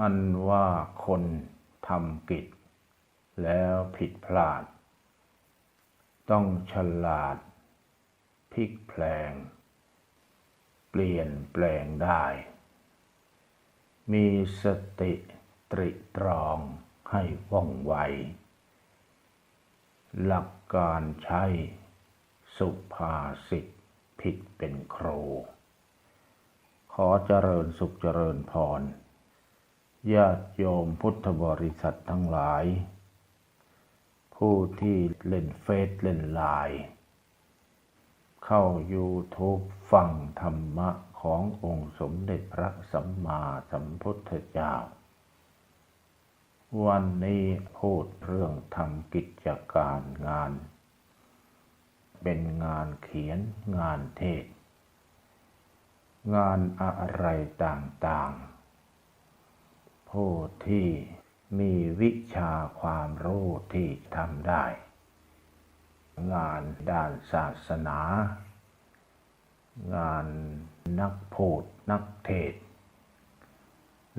อันว่าคนทำกิจ แล้วผิดพลาด ต้องฉลาดพลิกแพลง เปลี่ยนแปลงได้ มีสติตริตรองให้ว่องไว หลักการใช้สุภาษิตผิดเป็นครูขอเจริญสุขเจริญพร ญาติโยมพุทธบริษัททั้งหลาย ผู้ที่เล่นเฟซเล่นไลน์เข้า YouTube ฟังธรรมะขององค์สมเด็จพระสัมมาสัมพุทธเจ้า วันนี้พูดเรื่องทำกิจการงาน เป็นงานเขียนงานเทศ งานอะไรต่างๆ ผู้ที่มีวิชาความรู้ที่ทำได้ งานด้านศาสนา งานนักพูดนักเทศ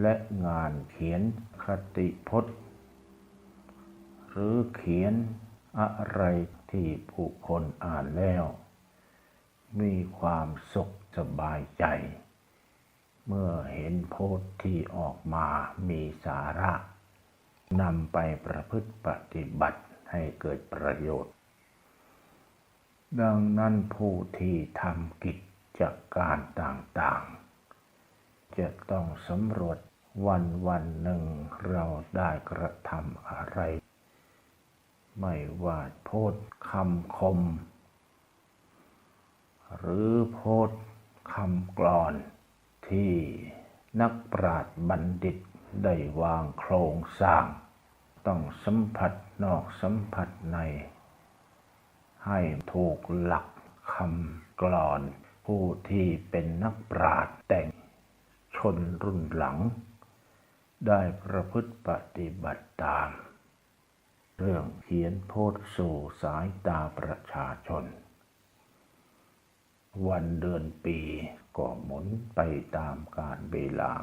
และงานเขียนคติพจน์ หรือเขียนอะไรที่ผู้คนอ่านแล้ว มีความสุขสบายใจ เมื่อเห็นโพสต์ที่ออกมามีสาระนำไปประพฤติปฏิบัติให้เกิดประโยชน์ ดังนั้นผู้ที่ทำกิจการต่างๆ จะต้องสำรวจวันวันหนึ่งเราได้กระทำอะไร ไม่ว่าโพสคำคม หรือโพสคำกลอน ที่นักปราชญ์บัณฑิตได้วางโครงสร้าง ต้องสัมผัสนอกสัมผัสใน ให้ถูกหลักคำกลอน ผู้ที่เป็นนักปราชญ์แต่งชนรุ่นหลัง ได้ประพฤติปฏิบัติตาม เรื่องเขียนโพสสู่สายตาประชาชน วันเดือนปีก็หมุนไปตามกาลเวลา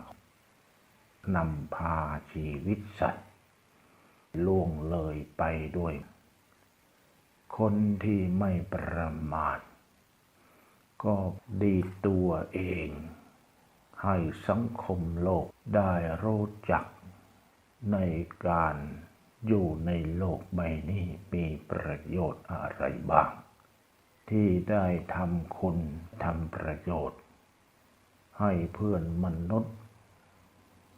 นำพาชีวิตสัตว์ล่วงเลยไปด้วย คนที่ไม่ประมาท ก็ดีตัวเอง ให้สังคมโลกได้รู้จัก ในการอยู่ในโลกใบนี้มีประโยชน์อะไรบ้าง ที่ได้ทำคุณทำประโยชน์ ให้เพื่อนมนุษย์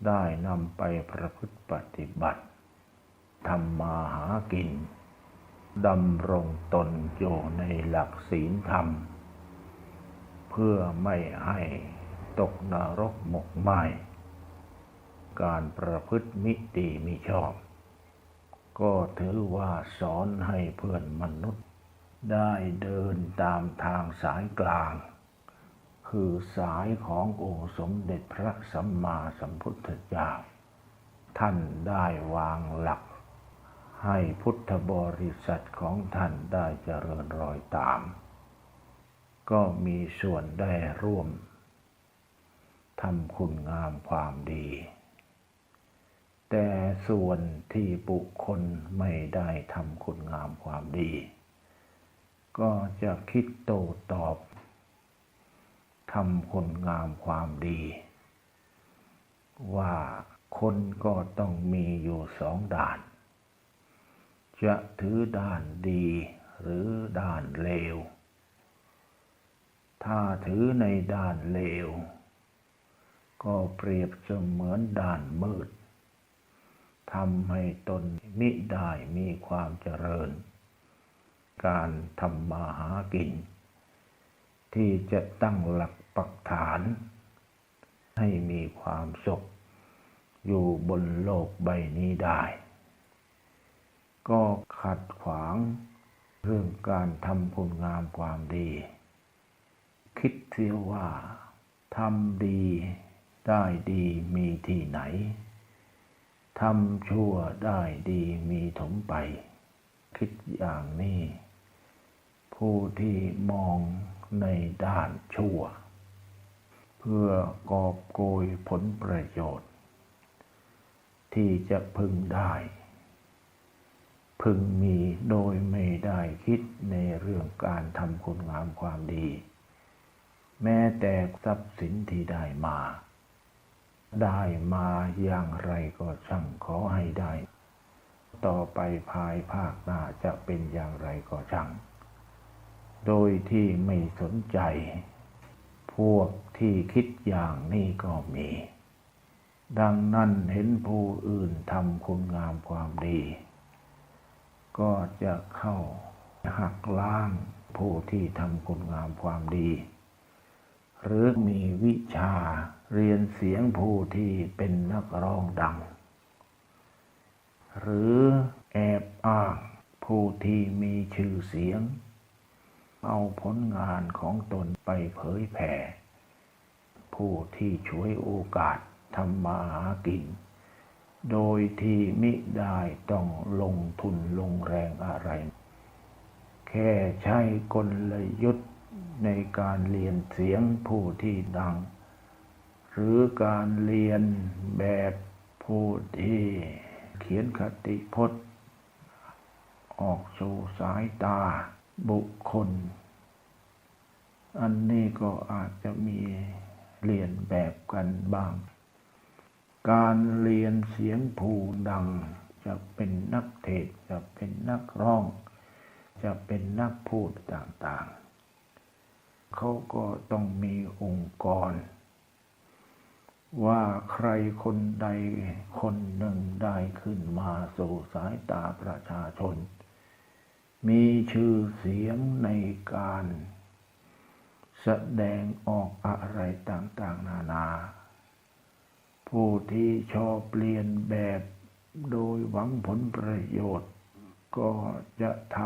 ได้นำไปประพฤติปฏิบัติทำมาหากินดำรงตนอยู่ในหลักศีลธรรม เพื่อไม่ให้ตกนรกหมกไหมการประพฤติมิดีมิชอบ ก็ถือว่าสอนให้เพื่อนมนุษย์ ได้เดินตามทางสายกลาง คือสายขององค์สมเด็จพระสัมมาสัมพุทธเจ้า ท่านได้วางหลัก ให้พุทธบริษัทของท่านได้เจริญรอยตาม ก็มีส่วนได้ร่วมทำคุณงามความดี แต่ส่วนที่บุคคลไม่ได้ทำคุณงามความดี ก็จะคิดโตตอบทำคุณงามความดี ว่าคนก็ต้องมีอยู่สองด้าน จะถือด้านดีหรือด้านเลว ถ้าถือในด้านเลว ก็เปรียบเสมือนด้านมืดทำให้ตนมิได้มีความเจริญ การทำมาหากิน ที่จะตั้งหลักปักฐาน ให้มีความสุข อยู่บนโลกใบนี้ได้ ก็ขัดขวางเรื่องการทำคุณงามความดี คิดเสียว่าทำดีได้ดีมีที่ไหน ทำชั่วได้ดีมีถมไป คิดอย่างนี้ ผู้ที่มองในด้านชั่ว เพื่อกอบโกยผลประโยชน์ ที่จะพึงได้ พึงมีโดยไม่ได้คิดในเรื่องการทำคุณงามความดี แม้แต่ทรัพย์สินที่ได้มา ได้มาอย่างไรก็ช่างขอให้ได้ ต่อไปภายภาคหน้าจะเป็นอย่างไรก็ช่าง โดยที่ไม่สนใจ พวกที่คิดอย่างนี้ก็มี ดังนั้นเห็นผู้อื่นทำคุณงามความดี ก็จะเข้าหักล้างผู้ที่ทำคุณงามความดี หรือมีวิชาเรียนเสียงผู้ที่เป็นนักร้องดัง หรือแอบอ้างผู้ที่มีชื่อเสียง เอาผลงานของตนไปเผยแผ่ ผู้ที่ช่วยโอกาสทำมาหากิน โดยที่มิได้ต้องลงทุนลงแรงอะไร แค่ใช้กลยุทธ์ในการเรียนเสียงผู้ที่ดัง หรือการเรียนแบบผู้ที่เขียนคติพจน์ ออกสู่สายตา บุคคล อันนี้ก็อาจจะมีเรียนแบบกันบ้าง การเรียนเสียงผูดัง จะเป็นนักเทศจะเป็นนักร้อง จะเป็นนักพูดต่างๆ เขาก็ต้องมีองค์กร ว่าใครคนใดคนหนึ่งได้ขึ้นมาสู่สายตาประชาชน มีชื่อเสียงในการ แสดงออกอะไรต่างๆ นานา ผู้ที่ชอบเรียนแบบโดยหวังผลประโยชน์ ก็จะท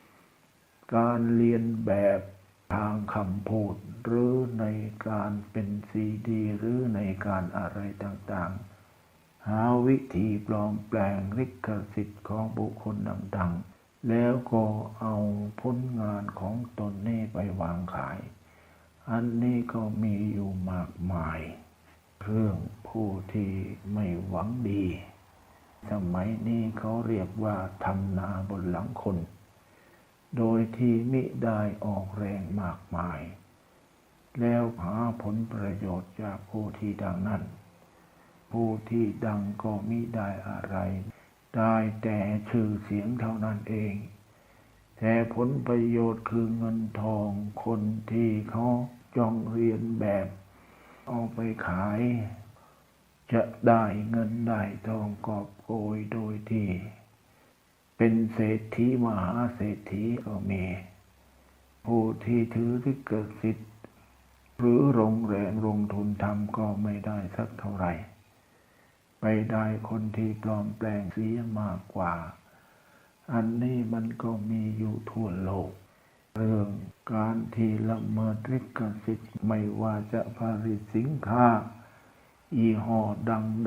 ำการเรียนแบบทางคำพูด หรือในการเป็นซีดี หรือในการอะไรต่างๆ หาวิธีปลอมแปลงลิขสิทธิ์ของบุคคลดังๆ แล้วก็เอาผลงานของตนนี้ไปวางขาย อันนี้ก็มีอยู่มากมาย เรื่องผู้ที่ไม่หวังดี สมัยนี้เขาเรียกว่าทำนาบนหลังคน โดยที่มิได้ออกแรงมากมาย แล้วหาผลประโยชน์จากผู้ที่ดังนั้น ผู้ที่ดังก็มิได้อะไร ได้แต่ชื่อเสียงเท่านั้นเอง แต่ผลประโยชน์คือเงินทองคนที่เขาจ้องเรียนแบบ เอาไปขาย จะได้เงินได้ทองกอบโกยโดยที่ เป็นเศรษฐีมหาเศรษฐีก็มีผู้ที่ถือที่เกิดสิทธิ์ หรือลงแรงลงทุนทำก็ไม่ได้สักเท่าไหร่ ไปได้คนที่ปลอมแปลงเสียมากกว่า อันนี้มันก็มีอยู่ทั่วโลก เรื่องการที่ละเมิดลิขสิทธิ์ไม่ว่าจะผลิตสินค้าอีห่อ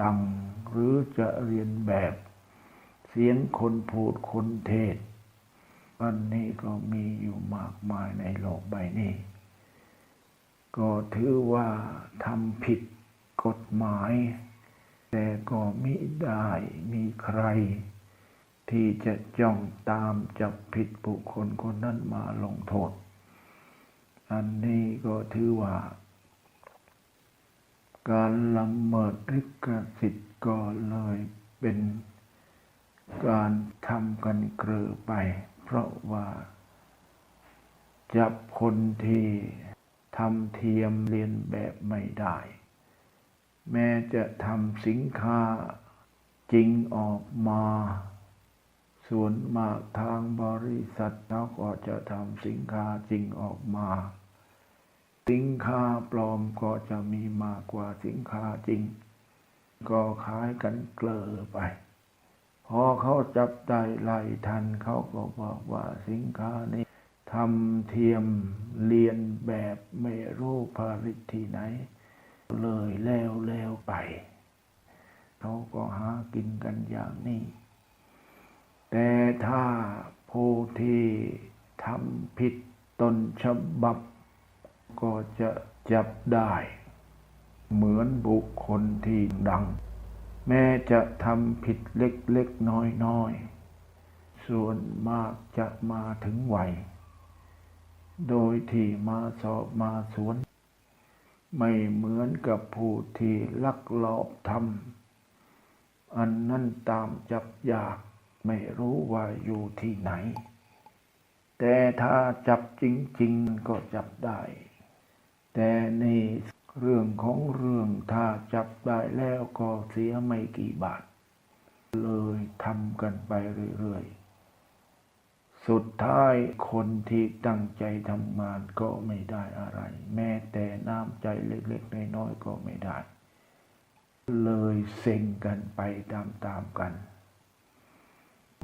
ดัง ๆ หรือจะเรียนแบบ เสียงคนพูดคนเทศ อันนี้ก็มีอยู่มากมายในโลกใบนี้ ก็ถือว่าทำผิดกฎหมาย แต่ก็มิได้มีใคร ที่จะจ้องตามจับผิดบุคคลคนนั้นมาลงโทษ อันนี้ก็ถือว่า การละเมิดลิขสิทธิ์ก็เลยเป็นการทำกันเกลือไป เพราะว่าจับคนที่ทำเทียมเรียนแบบไม่ได้ แม้จะทำสินค้าจริงออกมา ส่วนมากทางบริษัทเขาก็จะทำสินค้าจริงออกมา สินค้าปลอมก็จะมีมากกว่าสินค้าจริง ก็ขายกันเกลอไป พอเขาจับได้ไล่ทันเขาก็บอกว่าสินค้านี้ทำเทียมเรียนแบบไม่รู้ผลิตที่ไหน เลยแล้วแล้วไป เขาก็หากินกันอย่างนี้ แต่ถ้าผู้ที่ทำผิดต้นฉบับ ก็จะจับได้ เหมือนบุคคลที่ดัง แม้จะทำผิดเล็กๆน้อยๆ ส่วนมากจะมาถึงวัยโดยที่มาสอบมาสวน ไม่เหมือนกับผู้ที่ลักลอบทำอันนั้นตามจับยากไม่รู้ว่าอยู่ที่ไหน แต่ถ้าจับจริง ๆ ก็จับได้ แต่ในเรื่องของเรื่องถ้าจับได้แล้วก็เสียไม่กี่บาท เลยทำกันไปเรื่อย ๆ สุดท้ายคนที่ตั้งใจทำงานก็ไม่ได้อะไร แม้แต่น้ำใจเล็กๆน้อยๆก็ไม่ได้ เลยเซ็งกันไปตามๆกัน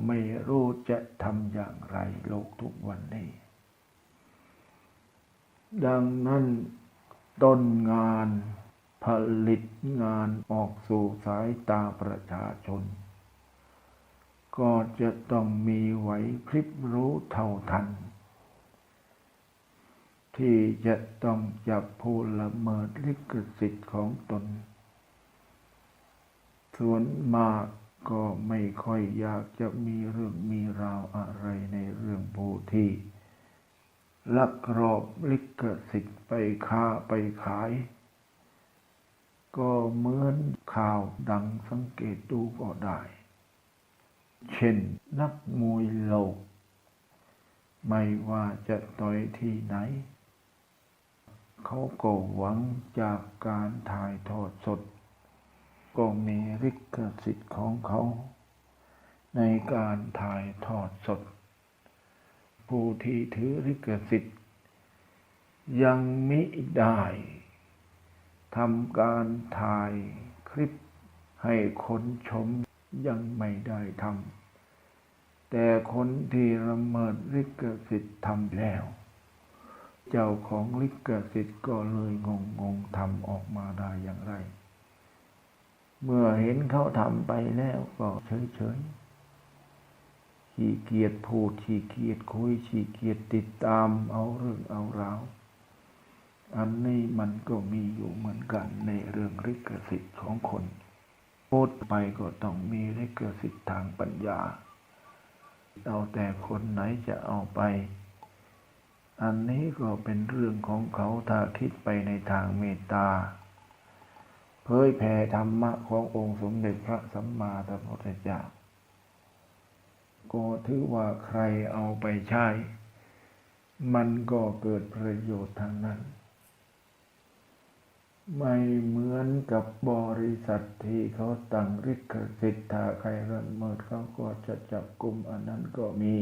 ไม่รู้จะทำอย่างไรโลกทุกวันนี้ ดังนั้นต้นงานผลิตงานออกสู่สายตาประชาชน ก็จะต้องมีไหวพริบรู้เท่าทัน ที่จะต้องจับผู้ละเมิดลิขสิทธิ์ของตน ส่วนมากก็ไม่ค่อยอยากจะมีเรื่องมีราวอะไรในเรื่องผู้ที่ลักรอบลิขสิทธิ์ไปค้าไปขาย ก็เหมือนข่าวดังสังเกตดูก็ได้ เช่น นักมวยโลก ไม่ว่าจะต่อยที่ไหน เขาก็หวังจากการถ่ายทอดสด ก็มีลิขสิทธิ์ของเขา ในการถ่ายทอดสด ผู้ที่ถือลิขสิทธิ์ ยังมิได้ทำการถ่ายคลิปให้คนชม ยังไม่ได้ทำแต่คนที่ละเมิดลิขสิทธิ์ทำแล้ว เจ้าของลิขสิทธิ์ก็เลยงงงๆทำออกมาได้อย่างไร เมื่อเห็นเขาทำไปแล้วก็เฉยเฉยๆขี้เกียจพูดขี้เกียจคุยขี้เกียจติดตามเอาเรื่องเอาราวอันนี้มันก็มีอยู่เหมือนกันในเรื่องลิขสิทธิ์ของคน พูดไปก็ต้องมีลิขสิทธิทางปัญญา เอาแต่คนไหนจะเอาไป อันนี้ก็เป็นเรื่องของเขาถ้าคิดไปในทางเมตตา เผยแผ่ธรรมะขององค์สมเด็จพระสัมมาสัมพุทธเจ้าก็ถือว่าใครเอาไปใช้ มันก็เกิดประโยชน์ทางนั้น ไม่เหมือนกับบริษัทที่เขาตั้งริขสิทธิ์ถ้าใครละเมิดเขาก็จะจับกลุ่มอันนั้นก็มี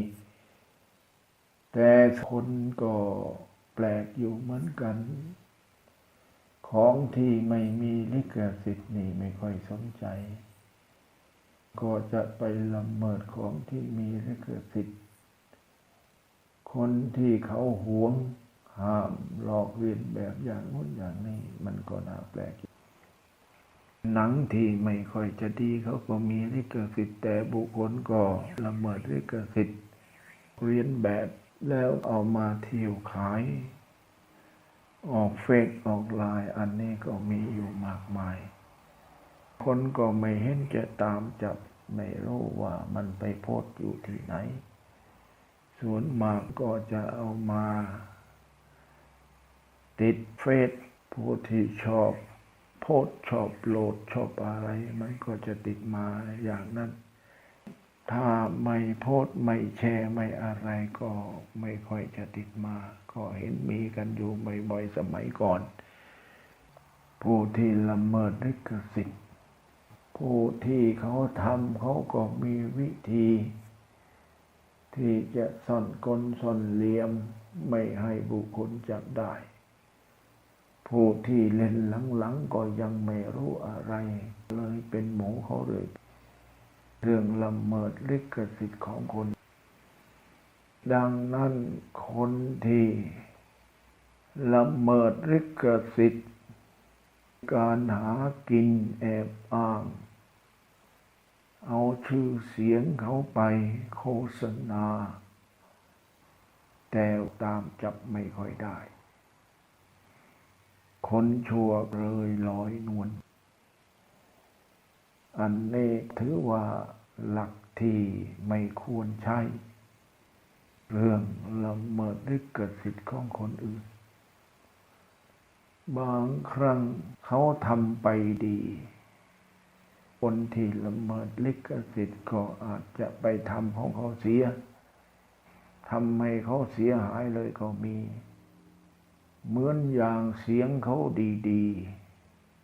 แต่คนก็แปลกอยู่เหมือนกัน ของที่ไม่มีลิขสิทธิ์นี่ไม่ค่อยสนใจ ก็จะไปละเมิดของที่มีลิขสิทธิ์ คนที่เขาหวง ห้ามลอกเลียนแบบอย่างนู้นอย่างนี้มันก็น่าแปลก หนังที่ไม่ค่อยจะดีเขาก็มีลิขสิทธิ์แต่บุคคลก็ละเมิดลิขสิทธิ์เรียนแบบแล้วเอามาเที่ยวขาย ออกเฟซออกไลน์อันนี้ก็มีอยู่มากมาย คนก็ไม่เห็นจะตามจับไม่รู้ว่ามันไปโพสต์อยู่ที่ไหนส่วนมากก็จะเอามา ติดเฟซผู้ที่ชอบโพสชอบโหลดชอบอะไร มันก็จะติดมาอย่างนั้น ถ้าไม่โพสไม่แชร์ไม่อะไรก็ไม่ค่อยจะติดมา ก็เห็นมีกันอยู่บ่อยๆสมัยก่อน ผู้ที่ละเมิดลิขสิทธิ์ผู้ที่เขาทำเขาก็มีวิธี ที่จะซ่อนกลซ่อนเหลี่ยม ไม่ให้บุคคลจับได้ ผู้ที่เล่นหลังๆก็ยังไม่รู้อะไร เลยเป็นหมูเขาเลย เรื่องละเมิดลิขสิทธิ์ของคน ดังนั้นคนที่ละเมิดลิขสิทธิ์ การหากินแอบอ้าง เอาชื่อเสียงเขาไปโฆษณา แต่ตามจับไม่ค่อยได้ คนชั่วเลยลอยนวล อันนี้ถือว่าหลักที่ไม่ควรใช้ เรื่องละเมิดลิขสิทธิ์ของคนอื่น บางครั้งเขาทำไปดี คนที่ละเมิดลิขสิทธิ์ก็อาจจะไปทำของเขาเสียทำให้เขาเสียหายเลยก็มี เหมือนอย่างเสียงเขาดี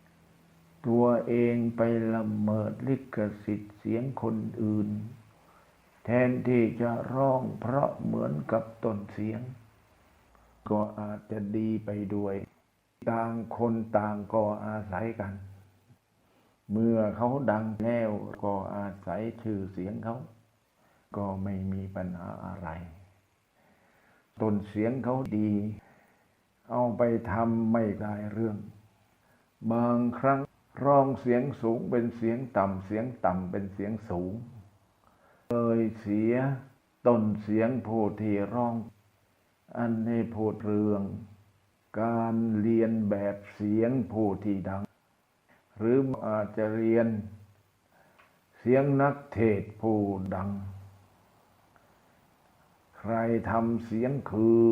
ๆ ตัวเองไปละเมิดลิขสิทธิ์เสียงคนอื่น แทนที่จะร้องเพราะเหมือนกับต้นเสียง ก็อาจจะดีไปด้วย ต่างคนต่างก็อาศัยกัน เมื่อเขาดังแล้วก็อาศัยชื่อเสียงเขา ก็ไม่มีปัญหาอะไร ต้นเสียงเขาดี เอาไปทำไม่ได้เรื่อง บางครั้งร้องเสียงสูงเป็นเสียงต่ำเสียงต่ำเป็นเสียงสูงเลยเสียต้นเสียงผู้ที่ร้อง อันนี้พูดเรื่อง การเรียนแบบเสียงผู้ที่ดัง หรืออาจจะเรียน เสียงนักเทศผู้ดัง ใครทำเสียงคือ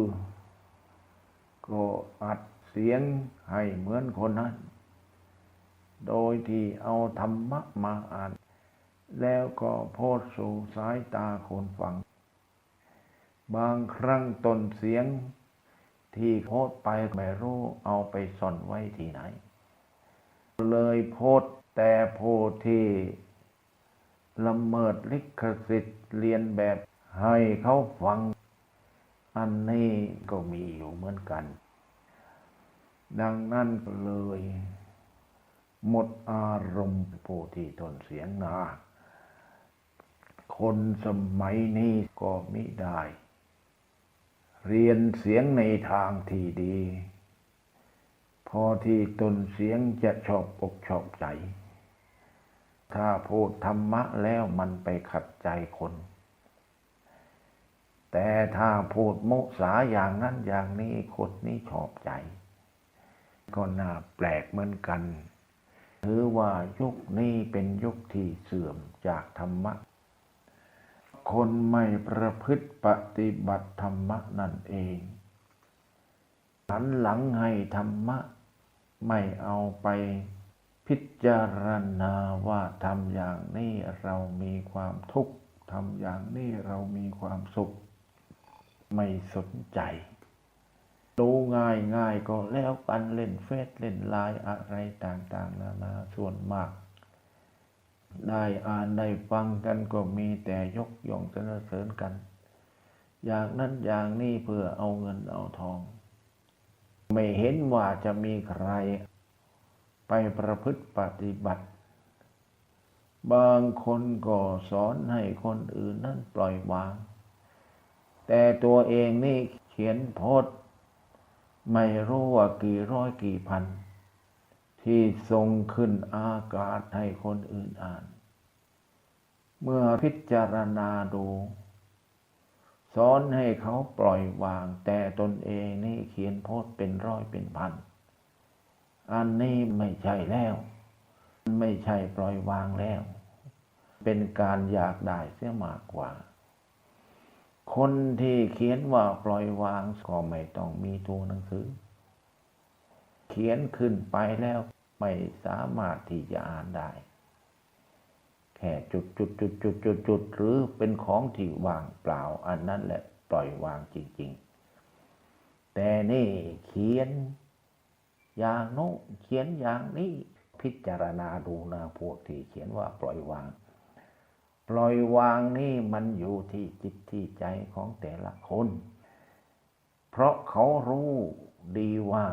ก็อัดเสียงให้เหมือนคนนั้น โดยที่เอาธรรมะมาอ่าน แล้วก็โพสสู่สายตาคนฟัง บางครั้งตนเสียงที่โพสไปไม่รู้เอาไปซ่อนไว้ที่ไหน เลยโพสแต่โพที่ละเมิดลิขสิทธิ์เรียนแบบให้เขาฟัง อันนี้ก็มีอยู่เหมือนกัน ดังนั้นก็เลย หมดอารมณ์ผู้ที่ทนเสียงนา คนสมัยนี้ก็มิได้ เรียนเสียงในทางที่ดี พอที่ตนเสียงจะชอบอกชอบใจ ถ้าพูดธรรมะแล้วมันไปขัดใจคน แต่ถ้าพูดมุสาอย่างนั้นอย่างนี้คนนี้ชอบใจ ก็น่าแปลกเหมือนกัน ถือว่ายุคนี้เป็นยุคที่เสื่อมจากธรรมะ คนไม่ประพฤติปฏิบัติธรรมะนั่นเองหันหลังให้ธรรมะ ไม่เอาไปพิจารณาว่าทำอย่างนี้เรามีความทุกข์ทำอย่างนี้เรามีความสุข ไม่สนใจดูง่ายง่ายก็แล้วกันเล่นเฟซเล่นไลน์อะไรต่างๆนานาส่วนมาก ได้อ่านได้ฟังกันก็มีแต่ยกย่องสรรเสริญกัน อย่างนั้นอย่างนี้เพื่อเอาเงินเอาทอง ไม่เห็นว่าจะมีใคร ไปประพฤติปฏิบัติบางคนก็สอนให้คนอื่นนั้นปล่อยวาง แต่ตัวเองนี่เขียนโพสต์ไม่รู้ว่ากี่ร้อยกี่พัน ที่ส่งขึ้นอากาศให้คนอื่นอ่าน เมื่อพิจารณาดูสอนให้เขาปล่อยวาง แต่ตนเองนี่เขียนโพสต์เป็นร้อยเป็นพัน อันนี้ไม่ใช่แล้ว ไม่ใช่ปล่อยวางแล้ว เป็นการอยากได้เสียมากกว่า คนที่เขียนว่าปล่อยวางก็ไม่ต้องมีตัวหนังสือ เขียนขึ้นไปแล้วไม่สามารถที่จะอ่านได้ แค่จุดจุดจุดจุดจุดจุดหรือเป็นของที่วางเปล่า อันนั้นแหละปล่อยวางจริง ๆ แต่นี่เขียนอย่างโน้นเขียนอย่างนี้พิจารณาดูนะพวกที่เขียนว่าปล่อยวาง ปล่อยวางนี่มันอยู่ที่จิตที่ใจของแต่ละคน เพราะเขารู้ดีว่า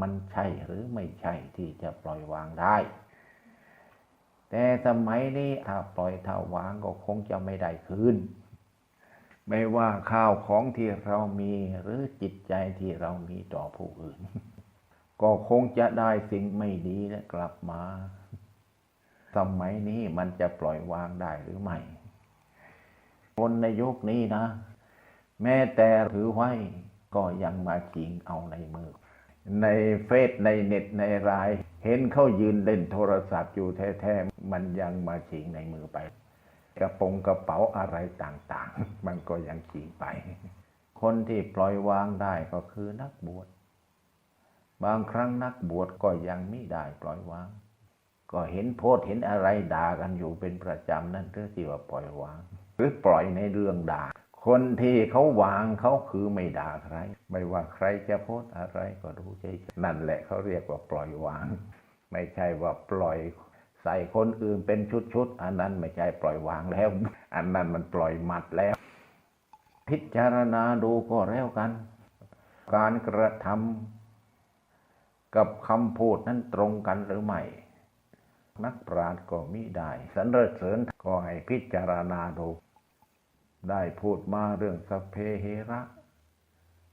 มันใช่หรือไม่ใช่ที่จะปล่อยวางได้ แต่สมัยนี้ถ้าปล่อยถ้าวางก็คงจะไม่ได้คืน ไม่ว่าข้าวของที่เรามีหรือจิตใจที่เรามีต่อผู้อื่น ก็คงจะได้สิ่งไม่ดีและกลับมา สมัยนี้มันจะปล่อยวางได้หรือไม่ คนในยุคนี้นะ แม้แต่ถือไว้ก็ยังมาชิงเอาในมือ ในเฟซในเน็ตในไลน์เห็นเขายืนเล่นโทรศัพท์อยู่แท้ๆ มันยังมาชิงในมือไป กระปงกระเป๋าอะไรต่างๆ มันก็ยังชิงไป คนที่ปล่อยวางได้ก็คือนักบวช บางครั้งนักบวชก็ยังไม่ได้ปล่อยวาง ก็เห็นโพสเห็นอะไรด่ากันอยู่เป็นประจำนั่นเรื่องที่ว่าปล่อยวาง หรือปล่อยในเรื่องด่า คนที่เขาวางเขาคือไม่ด่าใคร ไม่ว่าใครจะโพสอะไรก็รู้ใจนั่นแหละเขาเรียกว่าปล่อยวาง ไม่ใช่ว่าปล่อยใส่คนอื่นเป็นชุดๆอันนั้นไม่ใช่ปล่อยวางแล้ว อันนั้นมันปล่อยมัดแล้ว พิจารณาดูก็แล้วกัน การกระทำกับคำพูดนั้นตรงกันหรือไม่ นักปราชญ์ก็มิได้สรรเสริญก็ให้พิจารณาดูได้พูดมาเรื่องสเพเหระ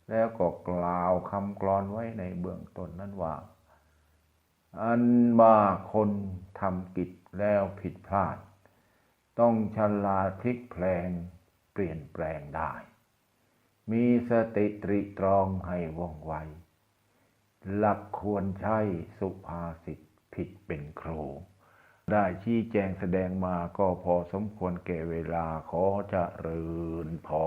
แล้วก็กล่าวคำกลอนไว้ในเบื้องต้นนั้นว่า อันว่าคนทำกิจแล้วผิดพลาด ต้องฉลาดพลิกแพลงเปลี่ยนแปลงได้ มีสติตริตรองให้ว่องไว หลักควรใช้สุภาษิตผิดเป็นครู ได้ชี้แจงแสดงมาก็พอสมควรแก่เวลาขอเจะเริญพอ